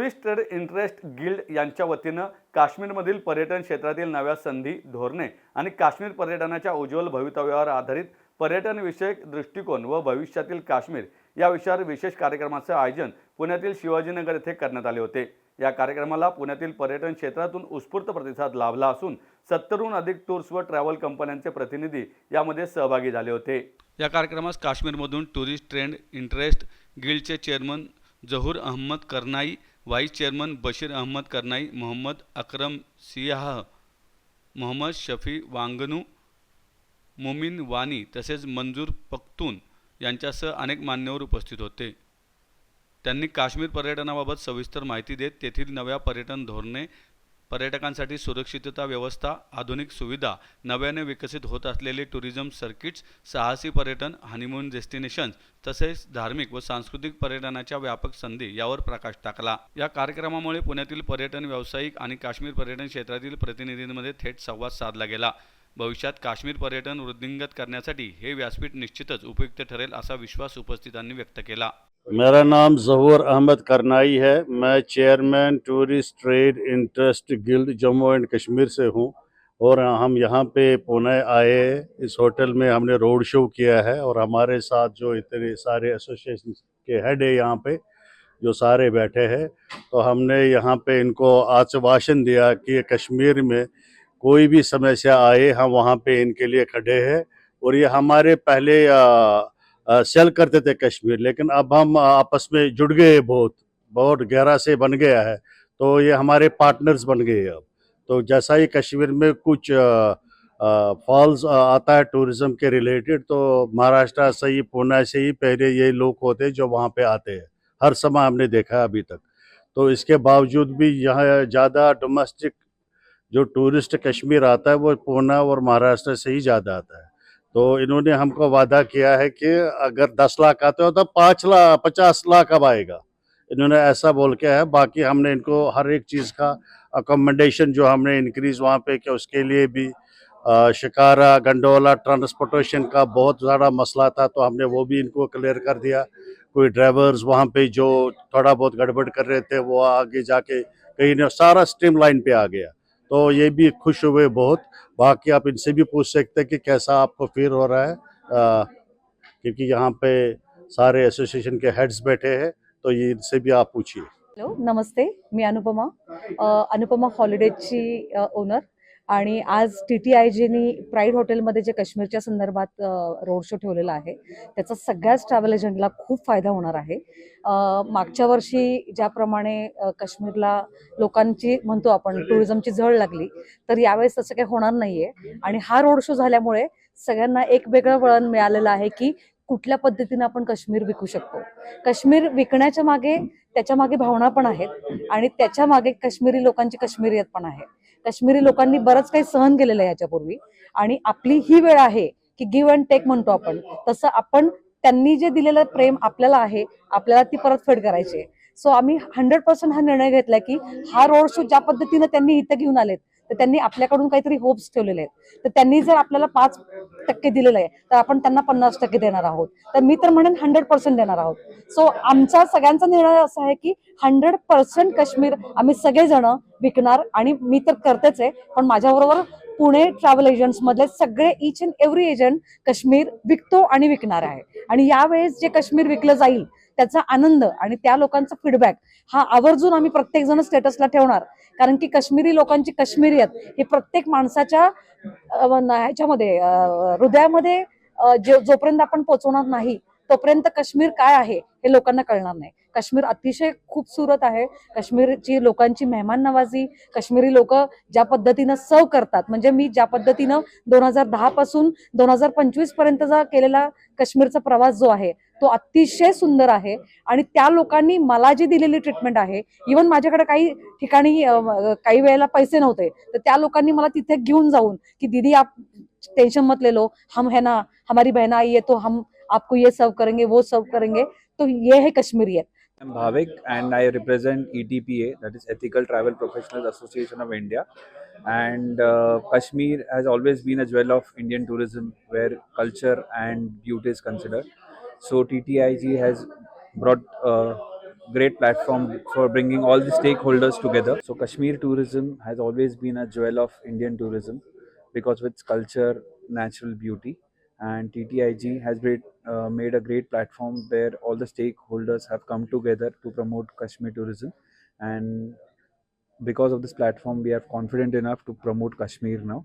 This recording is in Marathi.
टुरिस्ट ट्रेड इंटरेस्ट गिल्ड यांच्या वतीनं काश्मीरमधील पर्यटन क्षेत्रातील नव्या संधी धोरणे आणि काश्मीर पर्यटनाच्या उज्ज्वल भवितव्यावर आधारित पर्यटनविषयक दृष्टिकोन व भविष्यातील काश्मीर या विषयावर विशेष कार्यक्रमाचं आयोजन पुण्यातील शिवाजीनगर येथे करण्यात आले होते. या कार्यक्रमाला पुण्यातील पर्यटन क्षेत्रातून उत्स्फूर्त प्रतिसाद लाभला असून सत्तरहून अधिक टूर्स व ट्रॅव्हल कंपन्यांचे प्रतिनिधी यामध्ये सहभागी झाले होते. या कार्यक्रमास काश्मीरमधून tourist trade interest गिल्डचे chairman Jahoor Ahmad Karnai vice chairman Bashir Ahmad करनाई मोहम्मद अक्रम सियाह मोहम्मद शफी वांगनू मोमीन वानी तसेच मंजूर पख्तून यांच्यासह अनेक मान्यवर उपस्थित होते. त्यांनी काश्मीर पर्यटनाबाबत सविस्तर माहिती देत तेथील नव्या पर्यटन धोरणे पर्यटकांसाठी सुरक्षितता व्यवस्था आधुनिक सुविधा नव्याने विकसित होत असलेले टुरिझम सर्किट्स साहसी पर्यटन हनीमून डेस्टिनेशन्स तसेच धार्मिक व सांस्कृतिक पर्यटनाच्या व्यापक संधी यावर प्रकाश टाकला. या कार्यक्रमामुळे पुण्यातील पर्यटन व्यावसायिक आणि काश्मीर पर्यटन क्षेत्रातील प्रतिनिधींमध्ये थेट संवाद साधला गेला. भविष्यात काश्मीर पर्यटन वृद्धिंगत करण्यासाठी हे व्यासपीठ निश्चितच उपयुक्त ठरेल असा विश्वास उपस्थितांनी व्यक्त केला. मेरा नाम जहूर अहमद करनाई है। मैं chairman tourist trade interest guild Jammu and Kashmir से हूँ और हम यहाँ पे पुणे आए। इस होटल में हमने रोड शो किया है और हमारे साथ जो इतने सारे एसोसिएशन के हेड है यहाँ पे जो सारे बैठे हैं तो हमने यहाँ पे इनको आश्वासन दिया कि कश्मीर में कोई भी समस्या आए हम वहाँ पे इनके लिए खड़े हैं। और ये हमारे पहले आ, सेल करते थे कश्मीर, लेकिन अब हम आपस में जुड़ गए बहुत बहुत गहरा से बन गया है तो ये हमारे पार्टनर्स बन गए अब। तो जैसा ही कश्मीर में कुछ फॉल्स आता है टूरिज़्म के रिलेटेड तो महाराष्ट्र से ही, पुणे से ही पहले ये लोग होते हैं जो वहाँ पे आते हैं, हर समय हमने देखा है अभी तक। तो इसके बावजूद भी यहाँ ज़्यादा डोमेस्टिक जो टूरिस्ट कश्मीर आता है, वो पुणे और महाराष्ट्र से ही ज़्यादा आता है। तो इन्होंने हमको वादा किया है कि अगर दस लाख आते हो तो पाँच लाख पचास लाख अब आएगा। इन्होंने ऐसा बोल के है, बाकी हमने इनको हर एक चीज़ का अकोमोडेशन जो हमने इंक्रीज वहाँ पे किया, उसके लिए भी शिकारा, गंडोला ट्रांसपोर्टेशन का बहुत ज़्यादा मसला था तो हमने वो भी इनको क्लियर कर दिया। कोई ड्राइवर्स वहाँ पे जो थोड़ा बहुत गड़बड़ कर रहे थे, वो आगे जाके कहीं ने, सारा स्ट्रीम लाइन पे आ गया। तो ये भी खुश हुए बहुत। बाकी आप इनसे भी पूछ सकते हैं कि कैसा आपको फील हो रहा है। आ, क्योंकि यहाँ पे सारे एसोसिएशन के हेड्स बैठे हैं तो ये इनसे भी आप पूछिए। हेलो नमस्ते मैं अनुपमा। अनुपमा हॉलिडेजची ओनर आणि आज T T I Genie Pride हॉटेलमध्ये जे काश्मीरच्या संदर्भात रोड शो ठेवलेला आहे त्याचा सगळ्याच ट्रॅव्हल एजंटला खूप फायदा होणार आहे. मागच्या वर्षी ज्याप्रमाणे काश्मीरला लोकांची म्हणतो आपण टुरिझमची झळ लागली तर यावेळेस तसं काही होणार नाहीये. आणि हा रोड शो झाल्यामुळे सगळ्यांना एक वेगळं वळण मिळालेलं आहे की कुठल्या पद्धतीने आपण काश्मीर विकू शकतो. काश्मीर विकण्याच्या मागे त्याच्यामागे भावना पण आहेत आणि त्याच्यामागे काश्मीरी लोकांची काश्मीरियत पण आहे. काश्मीरी लोकांनी बरंच काही सहन केलेलं आहे याच्यापूर्वी. आणि आपली ही वेळ आहे की गिव्ह अँड टेक म्हणतो आपण. तसं आपण त्यांनी जे दिलेलं प्रेम आपल्याला आहे आपल्याला ती परतफेड करायची आहे. सो आम्ही हंड्रेड पर्सेंट हा निर्णय घेतलाय की हा रोड शो ज्या पद्धतीनं त्यांनी इथं घेऊन आलेत तर त्यांनी आपल्याकडून काहीतरी होप्स ठेवलेले आहेत. तर त्यांनी जर आपल्याला पाच टक्के दिलेलं आहे तर आपण त्यांना पन्नास टक्के देणार आहोत. तर मी तर म्हणेन हंड्रेड पर्सेंट देणार आहोत. सो आमचा सगळ्यांचा निर्णय असा आहे की हंड्रेड पर्सेंट काश्मीर आम्ही सगळेजण विकणार आणि मी तर करतेच आहे पण माझ्याबरोबर पुणे ट्रॅव्हल एजंट्स मधले सगळे each and every agent Kashmir विकतो आणि विकणार आहे. आणि यावेळेस जे काश्मीर विकलं जाईल त्याचा आनंद आणि त्या लोकांचा फीडबॅक हा आवर्जून आम्ही प्रत्येक जण स्टेटसला ठेवणार. कारण की काश्मीरी लोकांची काश्मीरियत हे प्रत्येक माणसाच्या ह्याच्यामध्ये हृदयामध्ये जे जोपर्यंत आपण पोचवणार नाही तोपर्यंत काश्मीर काय आहे हे लोकांना कळणार नाही. काश्मीर अतिशय खूपसूरत आहे. काश्मीरची लोकांची मेहमान नवाजी काश्मीरी लोक ज्या पद्धतीनं सर्व करतात म्हणजे मी ज्या पद्धतीनं दोन हजार दहा पासून दोन हजार पंचवीस पर्यंतचा केलेला काश्मीरचा प्रवास जो आहे तो अतिशय सुंदर आहे. आणि त्या लोकांनी मला जी दिलेली ट्रीटमेंट आहे इवन माझ्याकडे काही ठिकाणी काही वेळेला पैसे नव्हते तर त्या लोकांनी मला तिथे घेऊन जाऊन की दीदी आप टेन्शन मत ले लो हम है ना हमारी बहना आई है तो हम आपको ये सर्व करेंगे वो सर्व करेंगे तो ये है कश्मीरियत I'm Bhavik and I represent E ETPA, that is Ethical Travel Professionals Association of India. And uh, Kashmir has always been a jewel of Indian tourism where culture and beauty is considered. So TTIG has brought uh, great platform for bringing all the stakeholders together. So Kashmir tourism has always been a jewel of Indian tourism because of its culture, natural beauty, and TTIG has great, uh, made a great platform where all the stakeholders have come together to promote Kashmir tourism. And because of this platform, we are confident enough to promote Kashmir now.